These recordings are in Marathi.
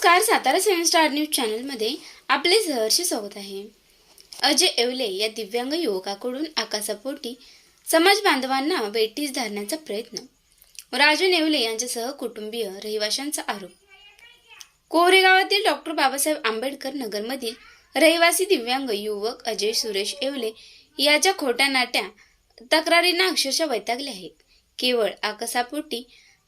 नमस्कार सातारा सेवन स्टार न्यूज चॅनलमध्ये आपले सहर्ष स्वागत आहे. अजय येवले या दिव्यांग युवकाकडून आकाशापोटी समाज बांधवांना वेठीस धरण्याचा प्रयत्न. राजू नेवले यांच्यासह कुटुंबीय रहिवाशांचा आरोप. कोरेगावातील डॉक्टर बाबासाहेब आंबेडकर नगरमधील रहिवासी दिव्यांग युवक अजय सुरेश येवले याच्या खोट्या नाट्या तक्रारींना अक्षरशः वैतागले आहेत. केवळ आकाशापोटी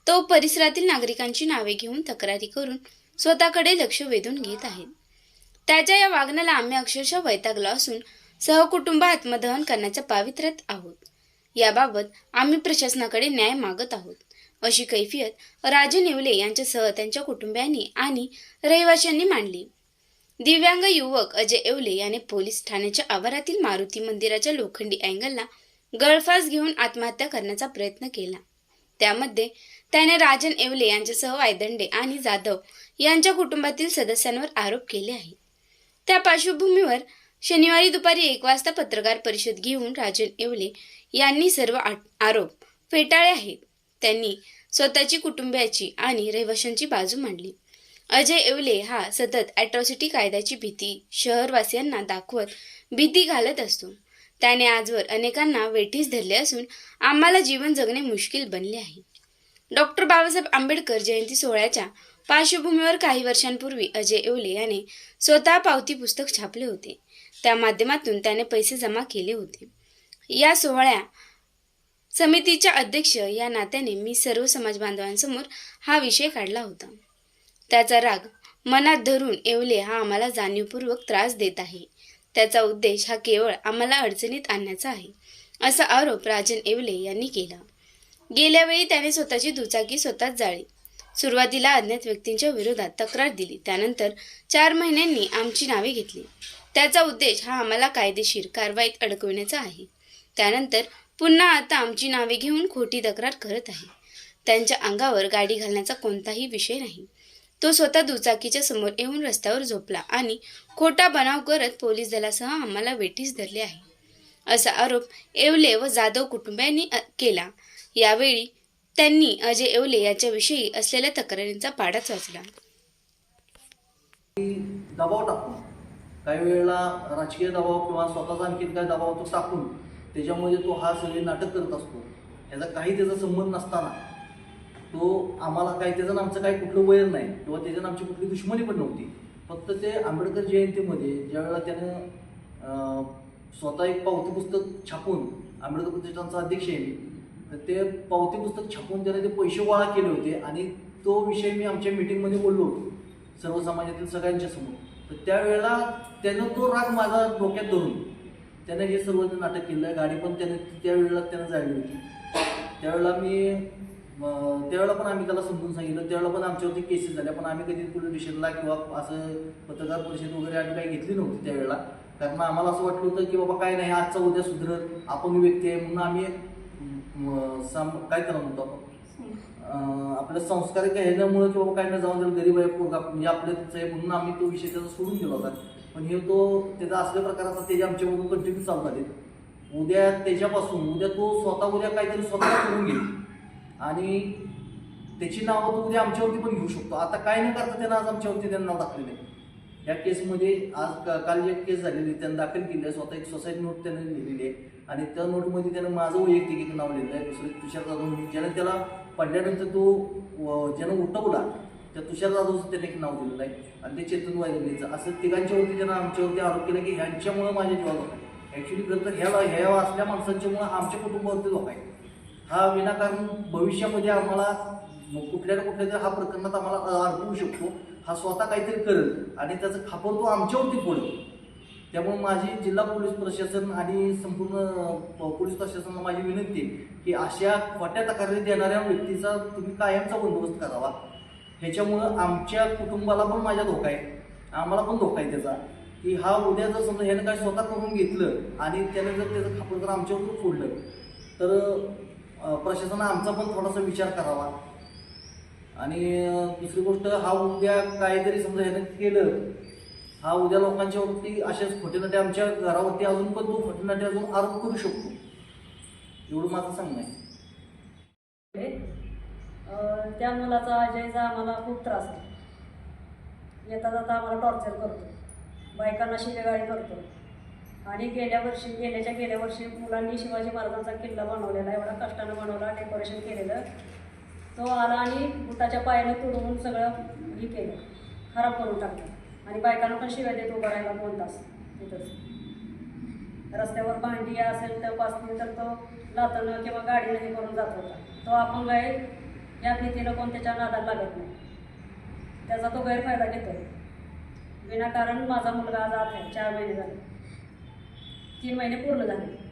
तो परिसरातील नागरिकांची नावे घेऊन तक्रारी करून स्वतःकडे लक्ष वेधून घेत आहेत. त्याच्या या वागण्याला आम्ही अक्षरशः वैतागलो असून सहकुटुंब आत्मदहन करण्याच्या पावित्र्यात आहोत. याबाबत आम्ही प्रशासनाकडे न्याय मागत आहोत. अशी कैफियत राजू नेवले यांच्यासह त्यांच्या कुटुंबियांनी आणि रहिवाशांनी मांडली. दिव्यांग युवक अजय येवले याने पोलीस ठाण्याच्या आवारातील मारुती मंदिराच्या लोखंडी अँगलला गळफास घेऊन आत्महत्या करण्याचा प्रयत्न केला. त्यामध्ये त्याने राजन येवले यांच्यासह वायदंडे आणि जाधव यांच्या कुटुंबातील सदस्यांवर आरोप केले आहेत. त्या पार्श्वभूमीवर शनिवारी दुपारी एक वाजता पत्रकार परिषद घेऊन राजन येवले यांनी सर्व आ- आरोप फेटाळले आहेत. त्यांनी स्वतःची कुटुंबियाची आणि रहिवाशांची बाजू मांडली. अजय येवले हा सतत अॅट्रॉसिटी कायद्याची भीती शहरवासियांना दाखवत भीती घालत असतो. त्याने आजवर अनेकांना वेठीस धरले असून आम्हाला जीवन जगणे मुश्किल बनले आहे. डॉक्टर बाबासाहेब आंबेडकर जयंती सोहळ्याच्या पार्श्वभूमीवर काही वर्षांपूर्वी अजय येवले याने स्वतः पावती पुस्तक छापले होते. त्या माध्यमातून त्याने पैसे जमा केले होते. या सोहळ्या समितीच्या अध्यक्ष या नात्याने मी सर्व समाज बांधवांसमोर हा विषय काढला होता. त्याचा राग मनात धरून येवले हा आम्हाला जाणीवपूर्वक त्रास देत आहे. त्याचा उद्देश हा केवळ आम्हाला अडचणीत आणण्याचा आहे असा आरोप राजन येवले यांनी केला. गेल्यावेळी त्याने स्वतःची दुचाकी स्वतःच जाळी. सुरुवातीला अज्ञात व्यक्तींच्या विरोधात तक्रार दिली. त्यानंतर चार महिन्यांनी आमची नावे घेतली. त्याचा उद्देश हा आम्हाला कायदेशीर कारवाईत अडकविण्याचा आहे. त्यानंतर पुन्हा आता आमची नावे घेऊन खोटी तक्रार करत आहे. त्यांच्या अंगावर गाडी घालण्याचा कोणताही विषय नाही. तो स्वतः दुचाकीच्या समोर येऊन रस्त्यावर झोपला आणि खोटा बनाव करत पोलीस दलासह आम्हाला वेठीस धरले आहे. असा आरोप येवले व जाधव कुटुंबियांनी केला. यावेळी त्यांनी अजय येवले याच्याविषयी असलेल्या तक्रारींचा पाडाच वाचला. दबाव टाकून काही वेळेला राजकीय दबाव किंवा स्वतःचा आणखी काय दबाव तो टाकून त्याच्यामध्ये तो हा सगळे नाटक करत असतो. ह्याचा काही त्याचा संबंध नसताना तो आम्हाला काही त्याचं आमचं काही कुठलं वैर नाही किंवा त्याच्यानं आमची कुठली दुश्मनी पण नव्हती. फक्त ते आंबेडकर जयंतीमध्ये ज्यावेळेला त्यानं स्वतः एक पावती पुस्तक छापून आंबेडकर प्रतिष्ठानचा अध्यक्ष आहे ते पावती पुस्तक छापून त्याने ते पैसे गोळा केले होते आणि तो विषय मी आमच्या मीटिंगमध्ये बोललो होतो सर्व समाजातील सगळ्यांच्या समोर. तर त्यावेळेला त्यानं तो राग माझा डोक्यात धरून त्यानं हे सर्व नाटक केलं गाडी पण त्याने त्यावेळेला त्यानं जाळली होती. त्यावेळेला मी त्यावेळेला पण आम्ही त्याला समजून सांगितलं त्यावेळेला पण आमच्यावरती केसेस झाल्या पण आम्ही कधी पोलीस स्टेशनला किंवा असं पत्रकार परिषद वगैरे आम्ही काही घेतली नव्हती त्यावेळेला. कारण आम्हाला असं वाटलं होतं की बाबा काय नाही आजचा उद्या सुधरत आपण व्यक्ती आहे म्हणून आम्ही सम- काय त्याला म्हणतो आपण? अं, आपल्या संस्कारिक ह्याच्यामुळे की बाबा काय नाही जाऊन त्याला गरीब आहे पोरगा म्हणजे आपल्याच आहे म्हणून आम्ही तो विषय त्याचा सोडून दिला होता. पण हे तो त्याचा असल्या प्रकाराचा त्याच्या आमच्यामधून कंटिन्यू चालू झाले. उद्या त्याच्यापासून उद्या तो स्वतः उद्या काहीतरी स्वतः करून घेईल. आणि त्याची नावं तो उद्या आमच्यावरती पण घेऊ शकतो. आता काय न करता त्यानं आज आमच्यावरती त्यानं नाव टाकलेलं आहे. या केसमध्ये आज काल एक केस झालेली त्यानं दाखल केली आहे स्वतः एक सोसायटी नोट त्याने लिहिलेली आहे. आणि त्या नोटमध्ये त्यानं माझं वैयक्तिक एक नाव लिहिलं आहे दुसरं तुषार जाधव. ज्यानं त्याला पडल्यानंतर तो व- ज्यानं उठवला त्या तुषार जाधवचं त्याने एक नाव दिलेलं आहे आणि ते चेतन वायदलीचं असं तिघांच्यावरती त्यानं आमच्यावरती आरोप केला की ह्यांच्यामुळं माझ्या जीवाला धोका आहे. ॲक्च्युली ग्रंथ तर ह्या ह्या असल्या माणसांच्यामुळं आमच्या कुटुंबावरती धोका आहे. हा विनाकारण भविष्यामध्ये आम्हाला कुठल्या ना कुठल्या तरी हा प्रकरणात आम्हाला अडकवू शकतो. हा स्वतः काहीतरी करेल आणि त्याचं खापर तो आमच्यावरती पडेल त्यामुळे माझी जिल्हा पोलीस प्रशासन आणि संपूर्ण पोलीस प्रशासनाला माझी विनंती की अशा खोट्या तक्रारी देणाऱ्या व्यक्तीचा तुम्ही कायमचा बंदोबस्त करावा. ह्याच्यामुळं आमच्या कुटुंबाला पण माझ्या धोका आहे. आम्हाला पण धोका आहे त्याचा. की हा उद्या जर समजा ह्यानं काय स्वतः करून घेतलं आणि त्याने जर त्याचं खापर जर आमच्यावर फोडलं तर प्रशासनानं आमचा पण थोडासा विचार करावा. आणि दुसरी गोष्ट हा उद्या काहीतरी समजा ह्यानं केलं हा उद्या लोकांच्या वरती अशाच खोटेनाटे आमच्या घरावरती अजून पण तो खोटेनाटे अजून आरोप करू शकतो. एवढं माझं सांगणं आहे. त्या मुलाचा अजयचा आम्हाला खूप त्रास आहे. येता जाता आम्हाला टॉर्चर करतो. बायकांना शिवेगाळी करतो. आणि गेल्या वर्षी गेल्याच्या गेल्या वर्षी मुलांनी शिवाजी महाराजांचा किल्ला बनवलेला एवढा कष्टानं बनवला डेकोरेशन केलेलं. तो आला आणि बुटाच्या पायानं तुडवून सगळं हे केलं. खराब करून टाकलं. आणि बायकांना पण शिव्या देतो उभं दोन तास. तिथंच. रस्त्यावर भांडी असेल तर पाचली तर तो लातानं किंवा गाडीनं हे करून जात होता. तो आपण काय या भीतीला कोण त्याच्या नादाला लागत नाही. त्याचा तो गैरफायदा घेतो विनाकारण माझा मुलगा जात आहे. चार महिने झाले. तीन महिने पूर्ण झाले.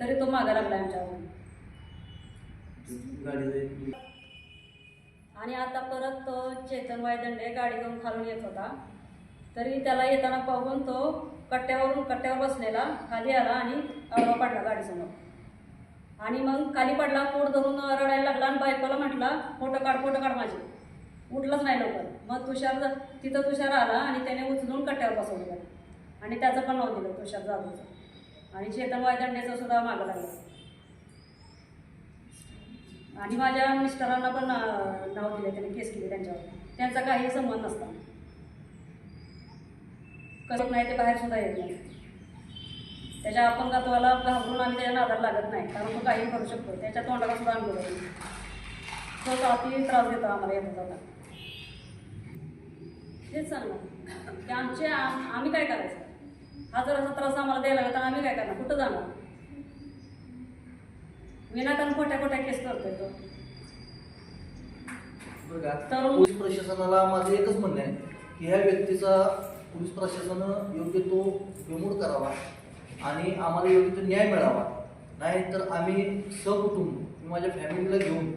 तरी तो मागा लागला आमच्यावर. गाडी आणि आता परत तो चेतन वायदंडे गाडी घेऊन खालून येत होता. तरी त्याला येताना पाहून तो कट्ट्यावरून कट्ट्यावर बसलेला खाली आला आणि आडवा पडला गाडीसमोर. आणि मग खाली पडला पोट धरून रडायला लागला आणि बायकोला म्हटला फोटो काढ फोटो काढ माझे. उठलंच नाही लवकर. मग तुषार तिथं तुषार आला आणि त्याने उचलून कट्ट्यावर बसवलं. आणि त्याचं पण नाव दिलं तुषार जाधवचं. आणि चेतन वायदंडेचं सुद्धा मागं लागलं. आणि माझ्या मिस्टरांना पण नाव दिले त्यांनी केस केली त्यांच्यावर. त्यांचा काही संबंध नसता. कसं नाही ते बाहेर सुद्धा येत नाही. त्याच्या अपंगत्वाला घाबरून आम्ही त्याच्या नादाला लागत नाही कारण तो काही करू शकतो. त्याच्या तोंडाला सुद्धा अनुभव तो अति त्रास देतो आम्हाला येत होता तेच सांगणार. की आमचे आम्ही काय करायचं? हा जर असा त्रास आम्हाला द्यायला लागला तर आम्ही काय करणार? कुठं जाणार? विनाकारण खोट्या खोट्या केस करतोय तो? तरुण- पोलीस प्रशासनाला माझं एकच म्हणणं आहे की ह्या व्यक्तीचा पोलीस प्रशासनानं योग्य तो बेमूड करावा आणि आम्हाला योग्य तो न्याय मिळावा. नाही तर आम्ही सहकुटुंब मी माझ्या फॅमिलीला घेऊन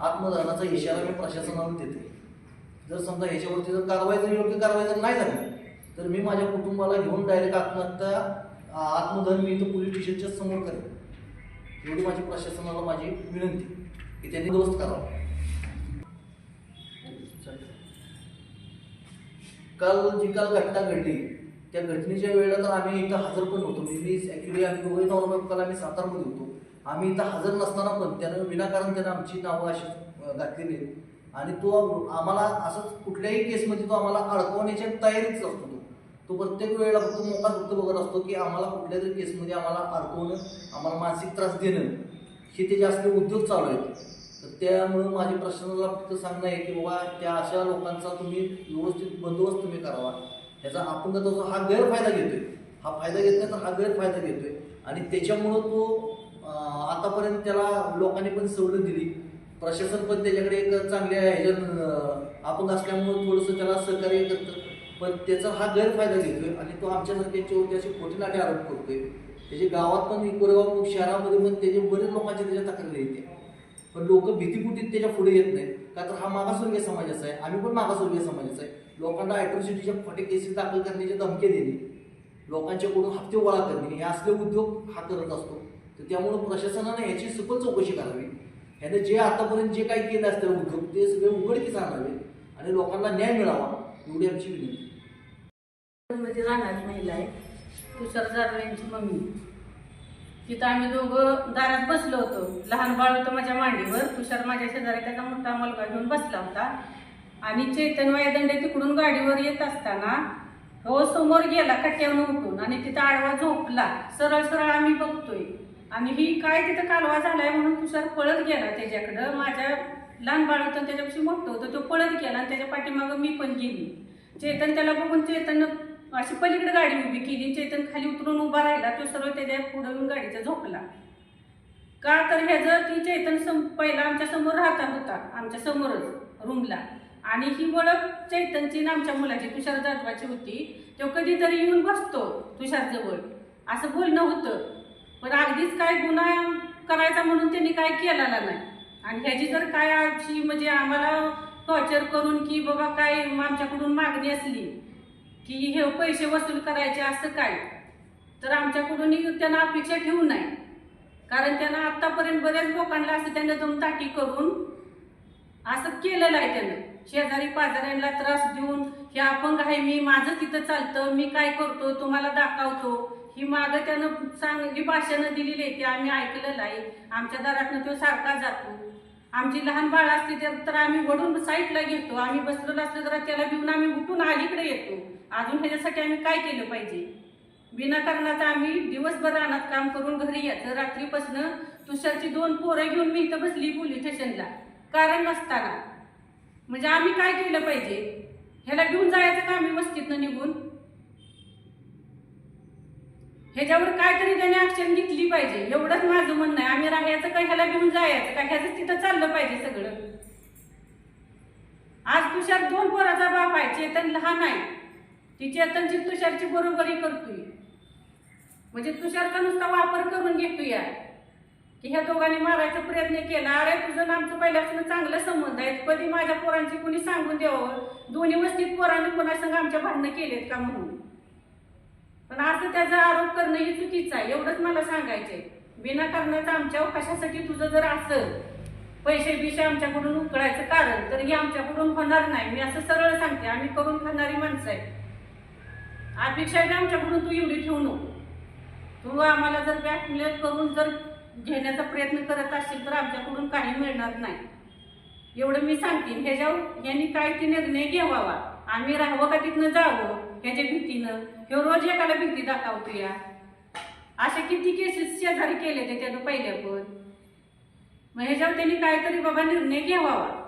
आत्मदानाचा इशारा मी प्रशासनाला देते. जर समजा ह्याच्यावरती जर कारवाई जर योग्य कारवाई जर नाही झाली तर मी माझ्या कुटुंबाला घेऊन डायरेक्ट आत्महत्या आ, आत्मदहन मी इथं पोलीस स्टेशनच्या समोर करेन. एवढी माझी प्रशासनाला माझी विनंती की त्यांनी दुरुस्त करावं. काल जी काल घटना घडली त्या घटनेच्या वेळेला तर आम्ही इथं हजर पण होतो. म्हणजे मी ॲक्च्युली आम्ही दोघे नॉर्मल काल आम्ही सातारमध्ये होतो. आम्ही इथं हजर नसताना पण त्यानं विनाकारण त्यानं आमची नावं अशी घातलेली आहेत. आणि तो आम्हाला असंच कुठल्याही केसमध्ये तो आम्हाला अडकवण्याच्या तयारीच असतो तो प्रत्येक वेळेला फक्त मोका फक्त बघत असतो की आम्हाला कुठल्या तरी केसमध्ये आम्हाला अडकवणं आम्हाला मानसिक त्रास देणं हे त्याचे असले उद्योग चालू आहेत. तर त्यामुळं माझ्या प्रशासनाला फक्त सांगणं आहे की बाबा त्या अशा लोकांचा तुम्ही व्यवस्थित बंदोबस्त तुम्ही करावा. त्याचा अपंगत्वाचा हा गैरफायदा घेतोय हा फायदा घेत नाही तर हा गैरफायदा घेतोय. आणि त्याच्यामुळं तो आतापर्यंत त्याला लोकांनी पण सवलत दिली. प्रशासन पण त्याच्याकडे एक चांगल्या ह्याच्यात आपण असल्यामुळं थोडंसं त्याला सहकार्य करतं पण त्याचा हा गैरफायदा घेतोय आणि तो आमच्यासारख्यांच्यावरती असे खोटे नाटे आरोप करतोय. त्याच्या गावात पण कोरेगाव शहरामध्ये पण त्याचे बरेच लोकांची त्याच्या तक्रारी येते पण लोक भीतीपुटीत त्याच्या पुढे येत नाहीत. का तर हा मागासवर्गीय समाजाचा आहे. आम्ही पण मागासवर्गीय समाजाचा आहे. लोकांना ॲट्रॉसिटीच्या फटे केसेस दाखल करण्याचे धमके देणे लोकांच्याकडून हप्ते गोळा करणे हे असले उद्योग हा करत असतो. तर त्यामुळं प्रशासनानं याची सखोल चौकशी करावी. ह्याने जे आतापर्यंत जे काही केलं असतं उद्योग ते सगळे उघडकीस आणावे आणि लोकांना न्याय मिळावा एवढी आमची विनंती. मध्ये राहणारी महिला आहे. तुषार जाधव यांची मम्मी. तिथं आम्ही दोघं दारात बसलो होतो. लहान बाळ होतं माझ्या मांडीवर. तुषार माझ्या शेजारी त्याचा मोठा मुलगा घेऊन बसला होता. आणि चैतन वायदंडे तिकडून गाडीवर येत असताना हो समोर गेला कट्ट्यावर उठून आणि तिथं आडवा झोपला. सरळ सरळ आम्ही बघतोय. आणि ही काय तिथं कालवा झालाय म्हणून तुषार पळत गेला त्याच्याकडं. माझ्या लहान बाळ होतं त्याच्यापेक्षा मोठं होतं. तो पळत गेला आणि त्याच्या पाठीमागं मी पण गेली. चेतन त्याला बघून चेतन अशी पलीकडे गाडी उभी केली चैतन खाली उतरून उभा राहिला तो सरळ त्याच्या पुढे येऊन गाडीचा झोपला. का तर ह्याचं ती चैतन सम पहिला आमच्यासमोर राहता होता आमच्या समोरच रूमला. आणि ही ओळख चैतनची ना आमच्या मुलाची तुषार जाधवाची होती. तो कधीतरी येऊन बसतो तुषारजवळ. असं बोलणं होतं. पण अगदीच काय गुन्हा करायचा म्हणून त्यांनी काय केलेला नाही. आणि ह्याची जर काय अशी म्हणजे आम्हाला टॉर्चर करून की बाबा काय आमच्याकडून मागणी असली की हे पैसे वसूल करायचे असं काय? तर आमच्याकडूनही त्यांना अपेक्षा ठेवू नये. कारण त्यांना आत्तापर्यंत बऱ्याच लोकांना असं त्यांना दमताटी करून असं केलेलं आहे त्यानं. शेजारी पाजाऱ्यांना त्रास देऊन हे अपंग आहे मी माझं तिथं चालतं मी काय करतो तुम्हाला दाखवतो. ही मागं त्यानं चांगली भाषणं दिलेली आहे ते आम्ही ऐकलेलं आहे. आमच्या दारातनं तो सारखा जातो. आमची लहान बाळ असली तर- तर आम्ही वडून साईडला घेतो. आम्ही बसलेलो असलो तर त्याला घेऊन आम्ही उठून अलीकडे येतो. अजून ह्याच्यासाठी आम्ही काय केलं पाहिजे? विनाकारणाचं आम्ही दिवसभर रानात काम करून घरी यायचं. रात्रीपासनं तुषारची दोन पोरं घेऊन मी इथं बसली पोलीस स्टेशनला. कारण नसताना. म्हणजे आम्ही काय केलं पाहिजे? ह्याला घेऊन जायचं का आम्ही वस्तीतनं निघून? ह्याच्यावर काहीतरी त्याने ऍक्शन घेतली पाहिजे. एवढंच माझं म्हणणं आहे. आम्ही राहायचं का ह्याला घेऊन जायचं का ह्याचं तिथं चाललं पाहिजे सगळं? आज तुषार दोन पोराचा बाप आहे चेतन लहान आहे. ती चेतनची तुषारची बरोबरी करतोय. म्हणजे तुषारचा नुसता वापर करून घेतोय की ह्या दोघांनी मारायचा प्रयत्न केला. अरे तुझं आमचं पहिल्यापासून चांगलं संबंध आहे. कधी माझ्या पोरांची कुणी सांगून द्यावं? दोन्ही वस्तीत पोरांनी कोणासंग आमच्या भांडणं केलेत का म्हणून? पण असं त्याचा आरोप करणं ही चुकीचं आहे. एवढंच मला सांगायचंय. विनाकारणाचं आमच्यावर कशासाठी तुझं जर असं पैसे बिशे आमच्याकडून उकळायचं कारण तर हे आमच्याकडून होणार नाही. मी असं सरळ सांगते आम्ही करून खाणारी माणसं आहे. अपेक्षा आहे आमच्याकडून तू एवढी ठेवू नको. तू आम्हाला जर बॅकमेल करून जर घेण्याचा प्रयत्न करत असशील तर आमच्याकडून काही मिळणार नाही. एवढं मी सांगते. ह्याच्यावर यांनी काय ते निर्णय घ्यावा आम्ही राहावं का तिथनं जावं? ह्याच्या भीतीनं? हे रोज एकाला भीती दाखवतो या. अशा किती केसेस शेजारी केले ते त्यानं पहिल्या पण मग ह्याच्यावर त्यांनी काहीतरी बाबा निर्णय घ्यावा.